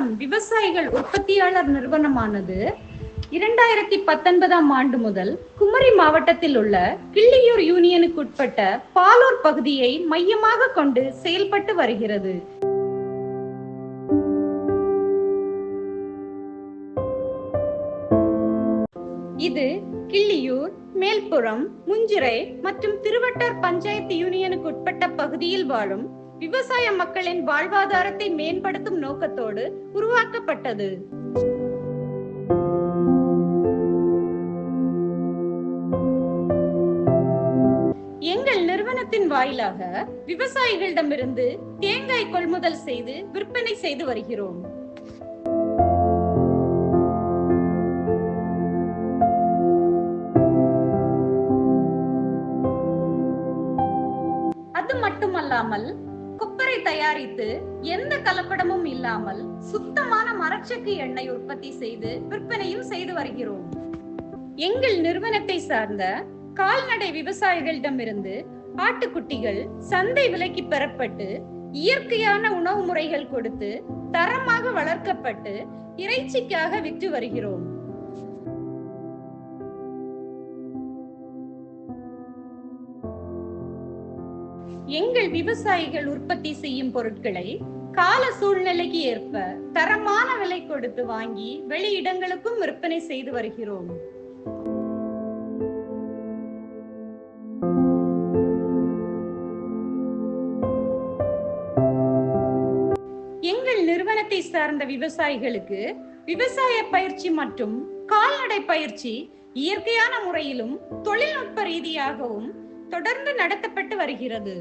நிறுவனம் விவசாயிகள் உற்பத்தியாளர் நிறுவனமானது இரண்டாயிரத்தி பத்தொன்பதாம் ஆண்டு முதல் குமரி மாவட்டத்தில் உள்ள கிள்ளியூர் யூனியனுக்குட்பட்ட பாலூர் பகுதியை மையமாக கொண்டு செயல்பட்டு வருகிறது. இது கிள்ளியூர் மேல்புறம் முஞ்சிரை மற்றும் திருவட்டார் பஞ்சாயத்து யூனியனுக்கு உட்பட்ட பகுதியில் வாழும் விவசாய மக்களின் வாழ்வாதாரத்தை மேம்படுத்தும் நோக்கத்தோடு உருவாக்கப்பட்டது. எங்கள் நிறுவனத்தின் வாயிலாக விவசாயிகளிடமிருந்து தேங்காய் கொள்முதல் செய்து விற்பனை செய்து வருகிறோம். அது மட்டுமல்லாமல் குப்பரை தயாரித்து எந்த கலப்படமும் இல்லாமல் சுத்தமான மரச்செக்கு எண்ணெய் உற்பத்தி செய்து விற்பனையும் செய்து வருகிறோம். எங்கள் நிறுவனத்தை சார்ந்த கால்நடை விவசாயிகளிடமிருந்து ஆட்டுக்குட்டிகள் சந்தை விலைக்கு பெறப்பட்டு இயற்கையான உணவு முறைகள் கொடுத்து தரமாக வளர்க்கப்பட்டு இறைச்சிக்காக விற்று வருகிறோம். எங்கள் விவசாயிகள் உற்பத்தி செய்யும் பொருட்களை கால சூழ்நிலைக்கு ஏற்ப தரமான விலை கொடுத்து வாங்கி வெளியிடங்களுக்கும் விற்பனை செய்து வருகிறோம். எங்கள் நிறுவனத்தை சார்ந்த விவசாயிகளுக்கு விவசாய பயிற்சி மற்றும் கால்நடை பயிற்சி இயற்கையான முறையிலும் தொழில்நுட்ப ரீதியாகவும் தொடர்ந்து நடத்தப்பட்டு வருகிறது.